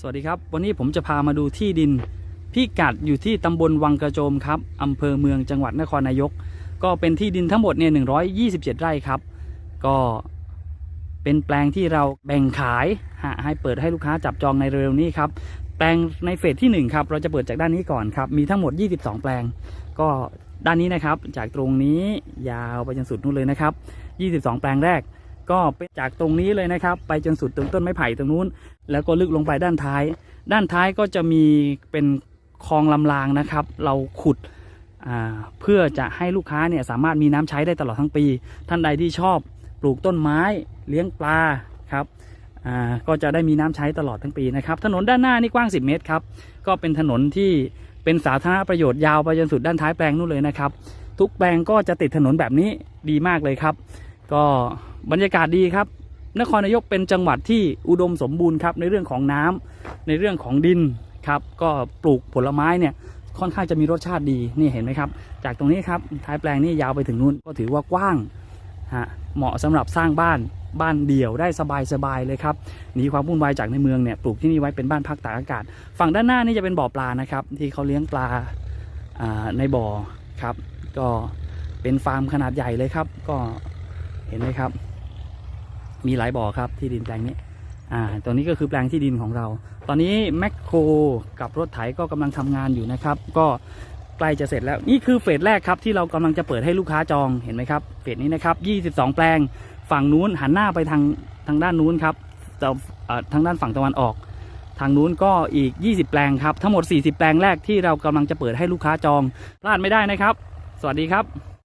สวัสดีครับ วันนี้ผมจะพามาดูที่ดินพิกัดอยู่ที่ตำบลวังกระโจมครับอำเภอเมืองจังหวัดนครนายก ก็เป็นที่ดินทั้งหมดเนี่ย127 ไร่ครับ ก็เป็นแปลงที่เราแบ่งขายฮะให้เปิดให้ลูกค้าจับจองในเร็วๆนี้ครับ แปลงในเฟสที่1ครับเราจะเปิดจากด้านนี้ก่อนครับ มีทั้งหมด 22 แปลง ก็ด้านนี้นะครับ จากตรงนี้ยาวไปจนสุดนู่นเลยนะครับ 22 แปลงแรก ก็จากตรงนี้เลยนะครับ ไปจนสุดตรงต้นไม้ไผ่ตรงนู้น แล้วก็ลึกลงไปด้านท้าย ด้านท้ายก็จะมีเป็นคลองลำรางนะครับ เราขุดเพื่อจะให้ลูกค้าเนี่ยสามารถมีน้ำใช้ได้ตลอดทั้งปี ท่านใดที่ชอบปลูกต้นไม้เลี้ยงปลาครับก็จะได้มีน้ำใช้ตลอดทั้งปีนะครับ ถนนด้านหน้านี่กว้าง 10 เมตรครับ ก็เป็นถนนที่เป็นสาธารณประโยชน์ยาวไปจนสุดด้านท้ายแปลงนู่นเลยนะครับ ทุกแปลงก็จะติดถนนแบบนี้ดีมากเลยครับ ก็ บรรยากาศดีครับ นครนายกเป็นจังหวัดที่อุดมสมบูรณ์ครับในเรื่องของน้ำในเรื่องของดินครับก็ปลูกผลไม้เนี่ยค่อนข้างจะมีรสชาติดีนี่เห็นไหมครับ จากตรงนี้ครับท้ายแปลงนี่ยาวไปถึงนู่นก็ถือว่ากว้างฮะเหมาะสำหรับสร้างบ้านบ้านเดี่ยวได้สบายๆเลยครับหนีความวุ่นวายจากในเมืองเนี่ยปลูกที่นี่ไว้เป็นบ้านพักตากอากาศ ฝั่งด้านหน้านี่จะเป็นบ่อปลานะครับที่เขาเลี้ยงปลาในบ่อครับ ก็เป็นฟาร์มขนาดใหญ่เลยครับ ก็เห็นไหมครับ มีหลายบ่อครับที่ดินแปลงนี้อ่าตัวนี้ก็คือแปลงที่ดินของเรา ตอนนี้แมคโครกับรถไถก็กำลังทำงานอยู่นะครับ ก็ใกล้จะเสร็จแล้วนี่คือเฟสแรกครับที่เรากำลังจะเปิดให้ลูกค้าจองเห็นไหมครับเฟสนี้นะครับ 22 แปลงฝั่งนู้นหันหน้าไปทางทางด้านนู้นครับทางด้านฝั่งตะวันออก ทางนู้นก็อีก 20 แปลงครับทั้งหมด 40 แปลงแรกที่เรากำลังจะเปิดให้ลูกค้าจองพลาดไม่ได้นะครับ สวัสดีครับ